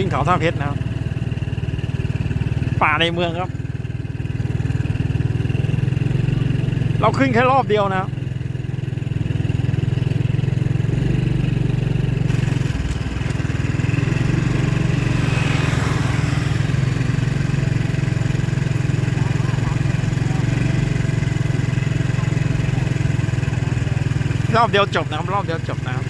ขึ้นเขาท่าเพชรนะครับ ป่าในเมืองครับ เราขึ้นแค่รอบเดียวนะครับรอบเดียวจบนะครับ รอบเดียวจบนะครับ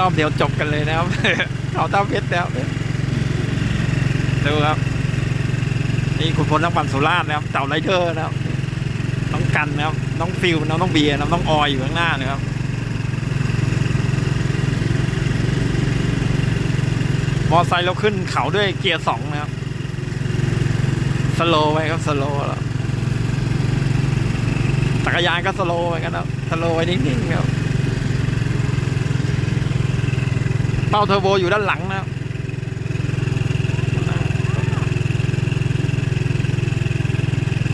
รอบเดียวจบกันเลยนะครับ เขาท่าเพชรแล้วดูครับ นี่คุณพลนักปั่นสุราษฎร์นะครับเต่าไรเดอร์นะครับน้องกันนะครับน้องฟิลน้องน้องเบียร์น้องน้องออยอยู่ข้างหน้านะครับมอไซค์เราขึ้นเขาด้วยเกียร์สองนะครับสโลว์ไว้ครับสโลว์แล้วจักรยานก็สโลว์ไว้กันนะครับสโลว์ไว้นิ่งๆครับ เป้าเทอร์โบอยู่ด้านหลังนะครับ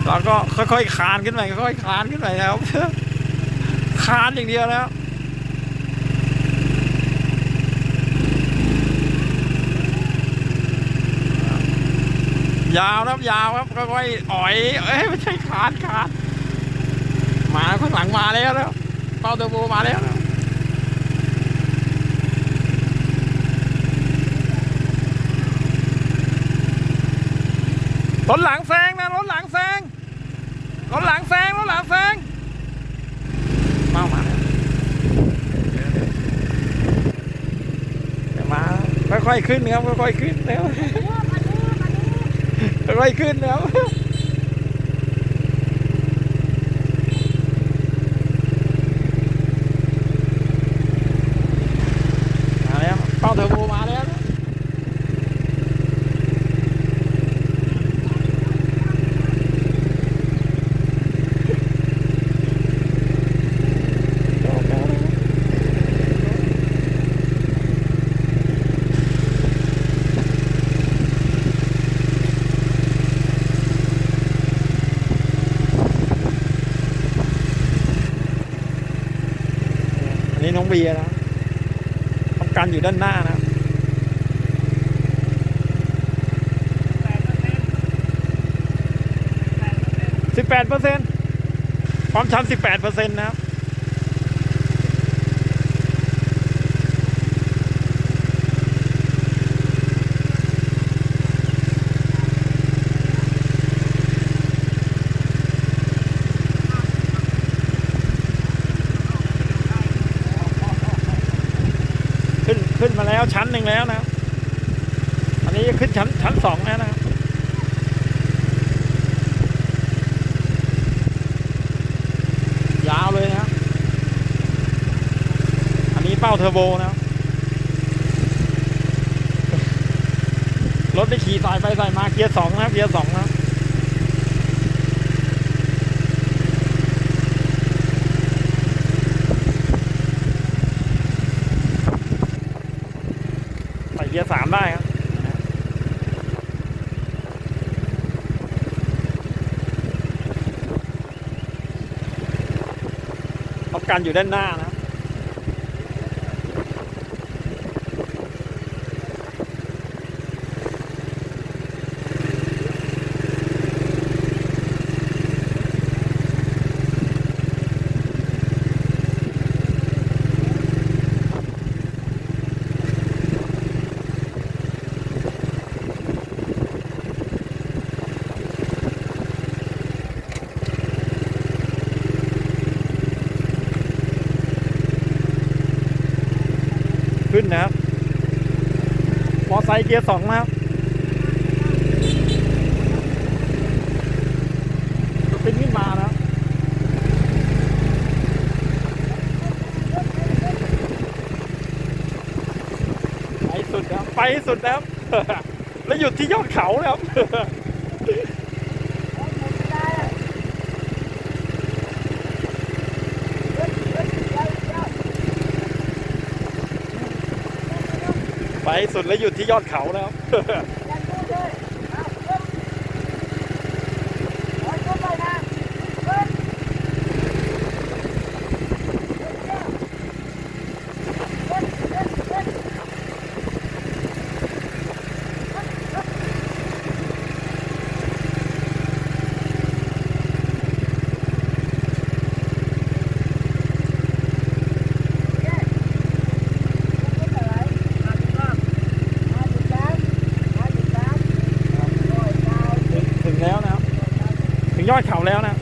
แล้วก็ค่อยๆคานขึ้นไปค่อยๆคานขึ้นไปนะครับคานอย่างเดียวแล้วยาวนะครับยาวครับค่อยๆอ่อย เอ้ยไม่ใช่คานคานมาข้างหลังมาแล้วนะเป้าเทอร์โบมาแล้ว รถหลังแซงนะรถหลังแซงรถหลังแซงรถหลังแซงมามามาค่อยๆขึ้นครับค่อยๆขึ้นแล้วค่อยๆขึ้นแล้วมาแล้วเป้าเทอร์โบมาแล้วนะ อั น้องเบียนะทำการอยู่ด้านหน้านะสิบแปดเปอร์เซ็นต์ความชันสิบแปดเปอร์เซ็นต์นะครับ ขึ้นมาแล้วชั้นหนึ่งแล้วนะอันนี้ขึ้นชั้นชั้นสองแล้วนะยาวเลยนะอันนี้เป้าเทอร์โบนะรถได้ขี่สายไปสายมาเกียร์สองนะเกียร์สองนะครับ ใส่เกียร์สามได้ครับต้องการอยู่ด้านหน้านะ ขึ้นนะครับมอไซค์เกียร์สองนะครับเป็นขึ้นมานะครับไปสุดครับไปสุดนะครับแล้วหยุดที่ยอดเขาแล้วไป สุดแล้วหยุดที่ยอดเขาแล้ว ถึงถึง แล้วนะครับ ถึงยอดเขาแล้วนะ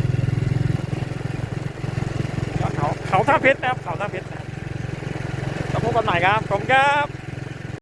ยอดเขาเขาท่าเพชรนะครับเขาท่าเพชรนะครับแล้วพบกันใหม่ครับผมครับ